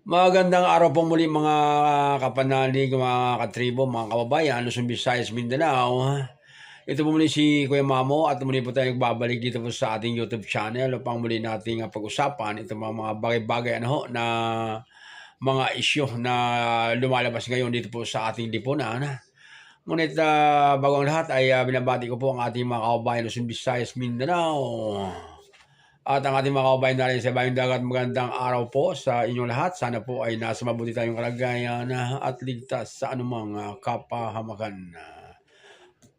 Magandang araw po muli mga kapanalig, mga katribo, mga kababayan, Luzon, Visayas, Mindanao. Ito po muli si Kuya Mamo at muli po tayo nagbabalik dito po sa ating YouTube channel upang muli nating ah, pag-usapan ito mga, mga bagay-bagay ano, ho, na mga isyu na lumalabas ngayon dito po sa ating lipunan. Ngunit ah, bago ang lahat ay ah, binabati ko po ang ating mga kababayan Luzon, Visayas, Mindanao. At ang ating mga kababayan natin sa Bayang Dagat, magandang araw po sa inyong lahat. Sana po ay nasa mabuti tayong kalagayan at ligtas sa anumang ah, kapahamakan.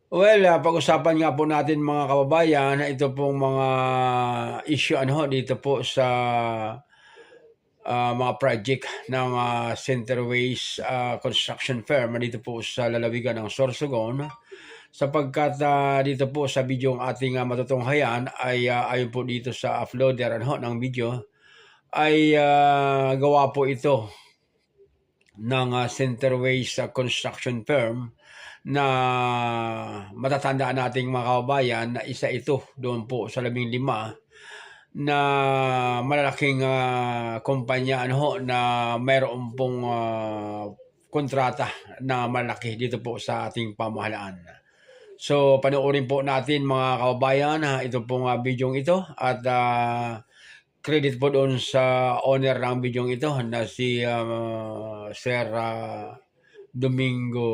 Well, ah, pag-usapan nga po natin mga kababayan, ito pong mga issue ano, dito po sa ah, mga project ng ah, Centerways ah, Construction Firm dito po sa lalawigan ng Sorsogon sapagkat ah, dito po sa video ang ating uh, matutunghayan ay ah, ayon po dito sa uploader ano, ng video ay ah, gawa po ito ng ah, Centerways ah, Construction Firm na matatandaan nating mga kababayan na isa ito doon po sa labing lima na malalaking ah, kumpanya ano na mayroon pong ah, kontrata na malaki dito po sa ating pamahalaan. So, panoorin po natin mga kababayan ha, ito pong uh, video ito at ah, credit po doon sa owner ng video ito na si ah, Sir ah, Domingo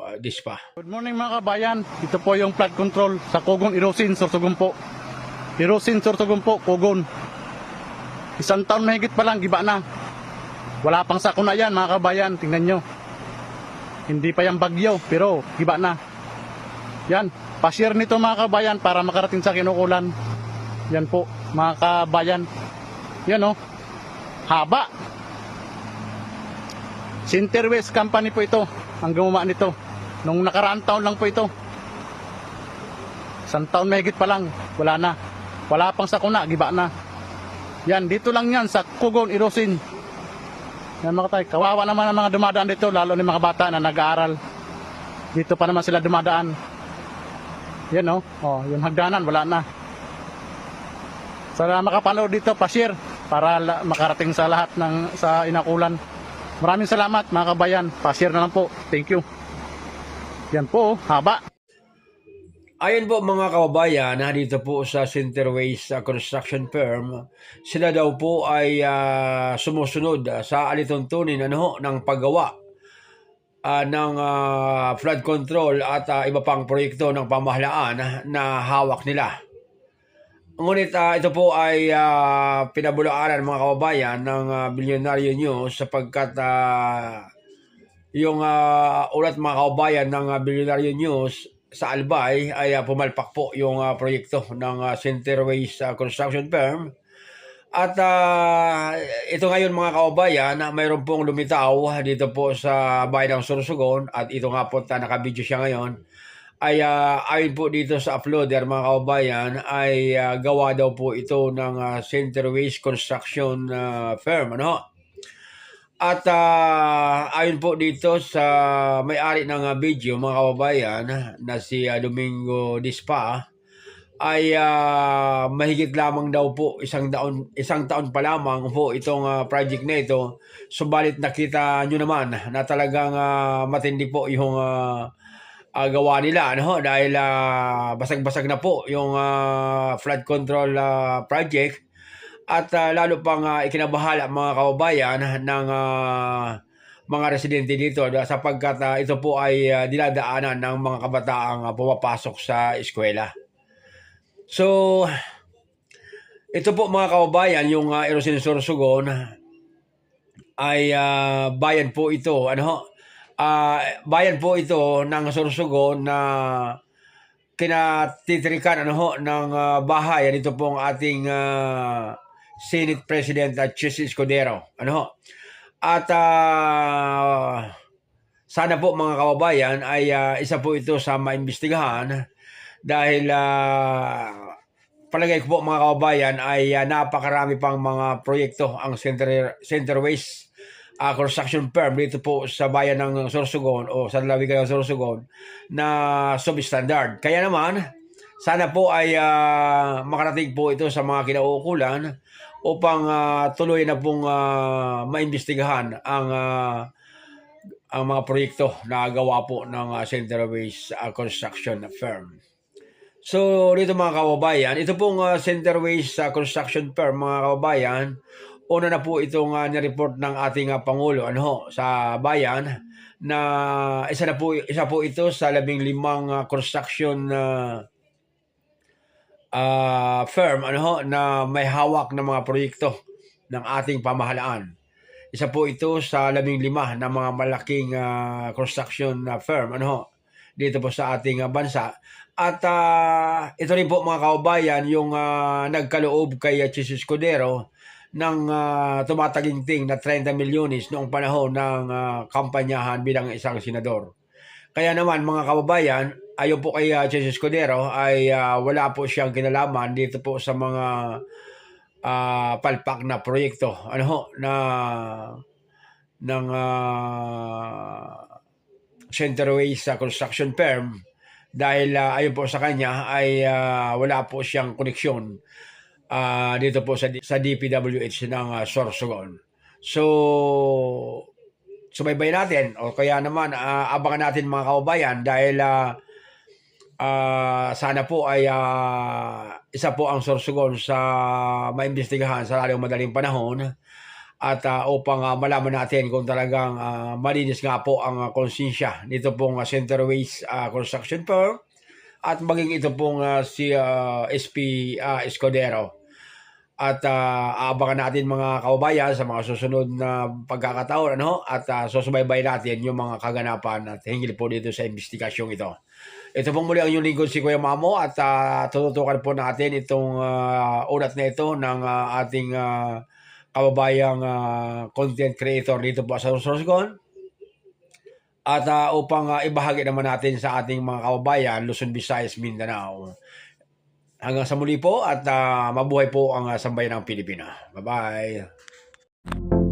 ah, Dispa. Good morning mga kabayan. Ito po yung flood control sa Kogon Irosin, Sorsogon po. Irosin, Sorsogon po, Kogon. Isang taon mahigit pa lang, giba na. Wala pang sakuna yan mga kabayan, tingnan nyo. Hindi pa yan bagyo, pero giba na. Yan, pa-share nito mga kabayan para makarating sa kinukulan. Yan po, mga kabayan. Yan oh, haba. Centerwest Company po ito, ang gumawa nito. Nung nakaraang taon lang po ito. Isang taon mahigit pa lang, wala na. Wala pang sakuna, giba na. Yan, dito lang yan sa Kugon, Irosin. Yan mga tay, kawawa naman ang mga dumadaan dito, lalo ni mga bata na nag-aaral. Dito pa naman sila dumadaan. Yan oh, oh yung hagdanan, wala na. Sana makapanood dito, pa-share para makarating sa lahat ng sa inakulan. Maraming salamat mga kabayan. Pa-share na lang po. Thank you. Yan po, oh, haba. Ayon po mga kababayan, dito po sa Centerways ah, Construction Firm, sila daw po ay ah, sumusunod sa alituntunin ano, ng paggawa ah, ng ah, flood control at ah, iba pang proyekto ng pamahalaan na hawak nila. Ngunit ah, ito po ay uh, pinabulaanan mga kababayan ng uh, Billionaire News sapagkat ah, yung ah, ulat mga kababayan ng uh, Billionaire News sa Albay ay ah, pumalpak po yung ah, proyekto ng uh, Centerways ah, Construction Firm. At ah, ito ngayon mga kababayan, na mayroon pong lumitaw dito po sa bayan ng Sorsogon at ito nga po ta nakabidyo siya ngayon. Ay ah, ayon po dito sa uploader mga kababayan ay ah, gawa daw po ito ng ah, Centerways Construction ah, Firm ano? At ah, ayon po dito sa may-ari ng ah, video mga kababayan na si ah, Domingo Dispa ay ah, mahigit lamang daw po isang taon isang taon pa lamang po itong ah, project na ito. Subalit nakita nyo naman na talagang ah, matindi po yung ah, ah, gawa nila ano? Dahil ah, basag-basag na po yung ah, flood control ah, project. At ah, lalo pang ah, ikinabahala mga kababayan ng ah, mga residente dito sapagkat ah, ito po ay ah, dinadaanan ng mga kabataang ah, pumapasok sa eskwela. So, ito po mga kababayan, yung uh, Erosin Sorsogon ay ah, bayan po ito. Ano? Ah, bayan po ito ng Sorsogon na kinatitrikan ano ho, ng ah, bahay. Ito po ang ating ah, Senate President at Chis Escudero. Ano ho? At ah, sana po mga kababayan ay ah, isa po ito sa maimbestigahan dahil ah, palagay ko po mga kababayan ay ah, napakarami pang mga proyekto ang Center, Centerways ah, construction firm dito po sa bayan ng Sorsogon o sa lalawigan ng Sorsogon na substandard. Kaya naman, sana po ay ah, makarating po ito sa mga kinauukulan upang ah, tuloy na pong ah, maimbestigahan ang ah, ang mga proyekto na gawa po ng uh, Centerways ah, Construction Firm. So, dito mga kababayan, ito pong uh, Centerways uh, Construction Firm, mga kababayan, una na po itong uh, nireport ng ating uh, Pangulo ano, sa bayan na isa na po isa po ito sa labing limang uh, construction uh, uh, firm ano na may hawak ng mga proyekto ng ating pamahalaan. Isa po ito sa labing lima na mga malaking uh, construction uh, firm ano dito po sa ating uh, bansa. At ah, ito rin po mga kaubayan yung ah, nagkaloob kay uh, Chis Escudero ng ah, tumataginting na 30 milyones noong panahon ng ah, kampanyahan bilang isang senador. Kaya naman mga kababayan, ayon po kay uh, Chis Escudero ay ah, wala po siyang kinalaman dito po sa mga ah, palpak na proyekto ano ho, na ng ah, Centerways sa construction firm dahil ah, ayon po sa kanya ay ah, wala po siyang koneksyon ah, dito po sa, sa DPWH ng uh, Sorsogon. So, subaybay natin o kaya naman ah, abangan natin mga kaubayan dahil ah, ah, sana po ay ah, isa po ang Sorsogon sa maimbestigahan sa lalong madaling panahon at ah, upang ah, malaman natin kung talagang ah, malinis nga po ang ah, konsensya nito pong ah, Centerways ah, Construction Firm at maging ito pong ah, si ah, SP ah, Escudero. At ah, aabangan natin mga kaubayan sa mga susunod na pagkakataon ano? at ah, susubaybay natin yung mga kaganapan at hinggil po dito sa investigasyong ito. Ito pong muli ang inyong lingkod si Kuya Mamo at ah, tututukan po natin itong ah, ulat na ito ng ah, ating ah, kababayang ah, content creator dito po sa Sorsogon. At ah, upang ah, ibahagi naman natin sa ating mga kababayan, Luzon, Visayas, Mindanao. Hanggang sa muli po at ah, mabuhay po ang uh, sambayan ng Pilipina. Bye-bye.